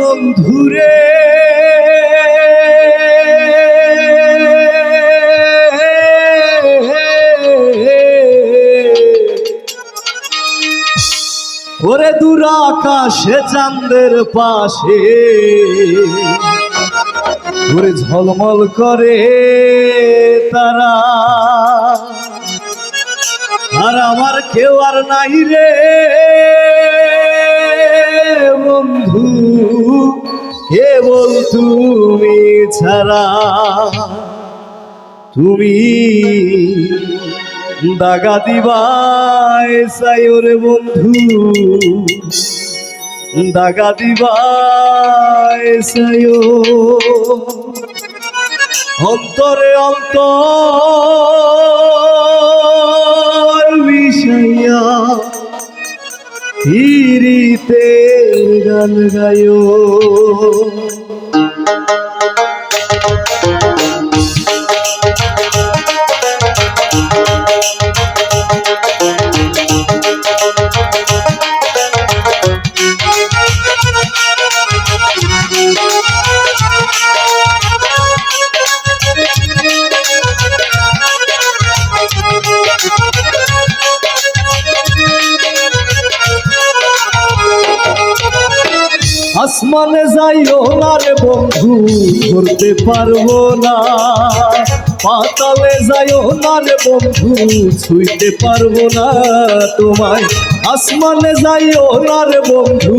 বন্ধুরে। ওরে দূর আকাশে চাঁদের পাশে, ওরে ঝলমল করে তারা। আর আমার কেউ আর নাই রে বন্ধু। কেবল তুমি ছাড়া তুমি দাগা দিবায় সাইরে বন্ধু দাগা দিবায় সায়ো অন্তরে অন্তর বিষয়া হিরিতে গান গায়ো। আসমানে যাইও না রে বন্ধু, ধরতে পারব না। পাতালে যাইও না রে বন্ধু, ছুঁইতে পারব না তোমায়। আসমানে যাইও না রে বন্ধু,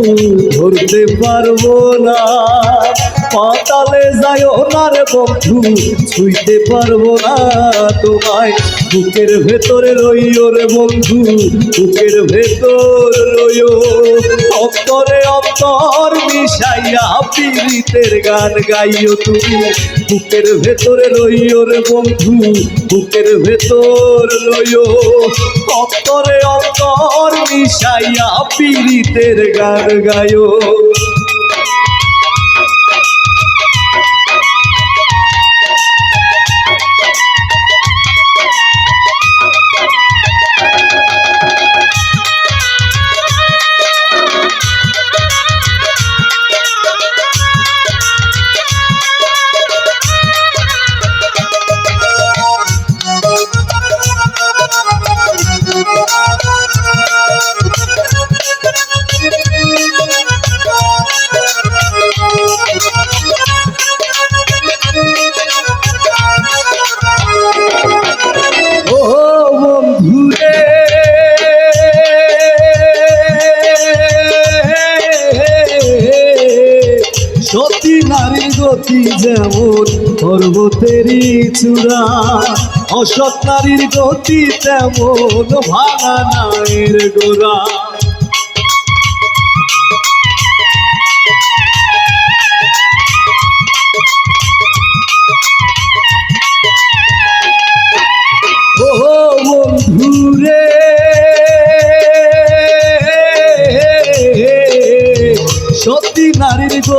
ধরতে পারব না। পাতালে যাইও না রে বন্ধু, ছুঁইতে পারব না তোমায়। বুকের ভেতরে রইও রে বন্ধু, বুকের ভেতর রইও। অন্তরে অন্তর মিশাইয়া পীড়িতের গান গাইও তুমি। বুকের ভেতরে রইও রে বন্ধু, বুকের ভেতর রইও। অন্তরে অন্তর মিশাইয়া পীড়িতের গান গাইও সতী নারী গতি যেমন পর্বতেরই চূড়া। অসৎ নারীর গতি তেমন ভাঙা নায়ের গোড়া।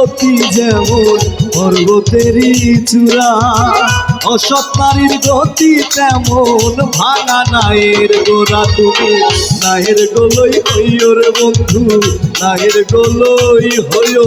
গতি যেমন পর্বতেরই চূড়া, অসৎ নারীর গতি তেমন, ভাঙা নায়ের গোড়া তুমি, নায়ের গোলই হইও বন্ধু, নায়ের গোলই হইও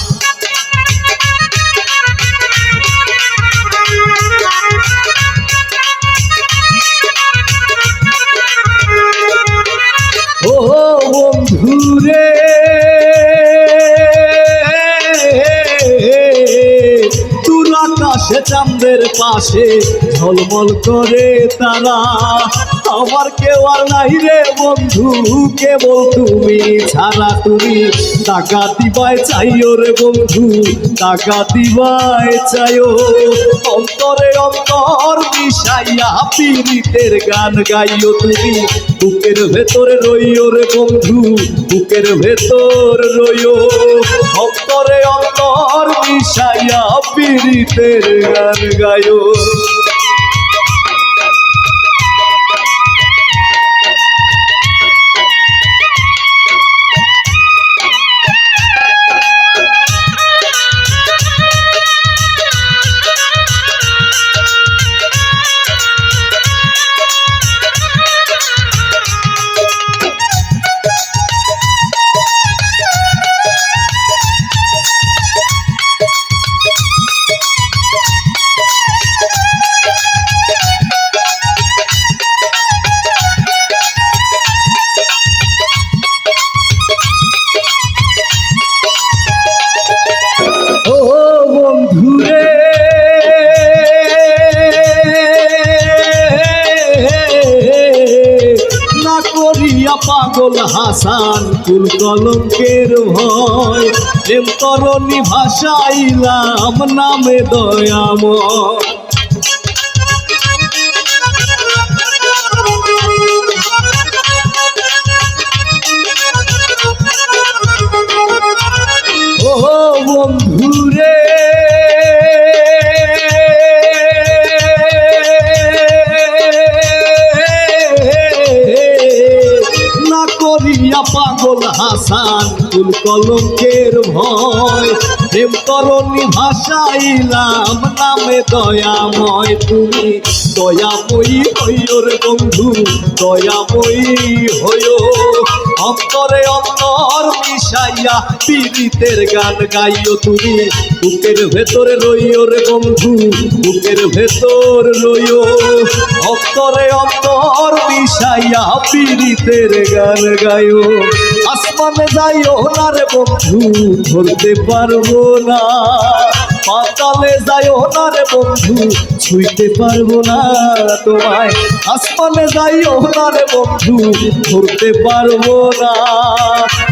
আকাশে চাঁদের পাশে ঝলমল করে তারা। আমার কেউ আর নাই রে বন্ধু, কেবল তুমি ছাড়া তুমি। টাকা দিবাই চাইও রে বন্ধু টাকা দিবাই চাইও। অন্তরে অন্তর মিশাইয়া পীড়িতের গান গাইও তুমি। বুকের ভেতরে রইও রে বন্ধু, বুকের ভেতর রইও। অন্তরে অন্তর মিশাইয়া পীড়িতের গান গাইও হাসান কুল কলঙ্কের ভয়। প্রেম তরণী ভাষাইলাম নামে দয়াময়। হাসান কুল কলঙ্কের ভয়। প্রেম করণী ভাষাইলাম নামে দয়াময় তুমি। দয়াময়ী হইও রে বন্ধু, দয়াময়ী হইও। অন্তরে অন্তর মিশাইয়া পীড়িতের গান গাইও তুমি। বুকের ভেতরে রইও রে বন্ধু, বুকের ভেতর রইও। অন্তরে অন্তর মিশাইয়া পীড়িতের গান গাইও। আসমানে যাইও না বন্ধু, ধরতে পারব না। পাতালে যাইও না বন্ধু, ছুঁইতে পারব না তোমায়। আসমানে যাইও না বন্ধু, ধরতে পারব না।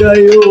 গাইও।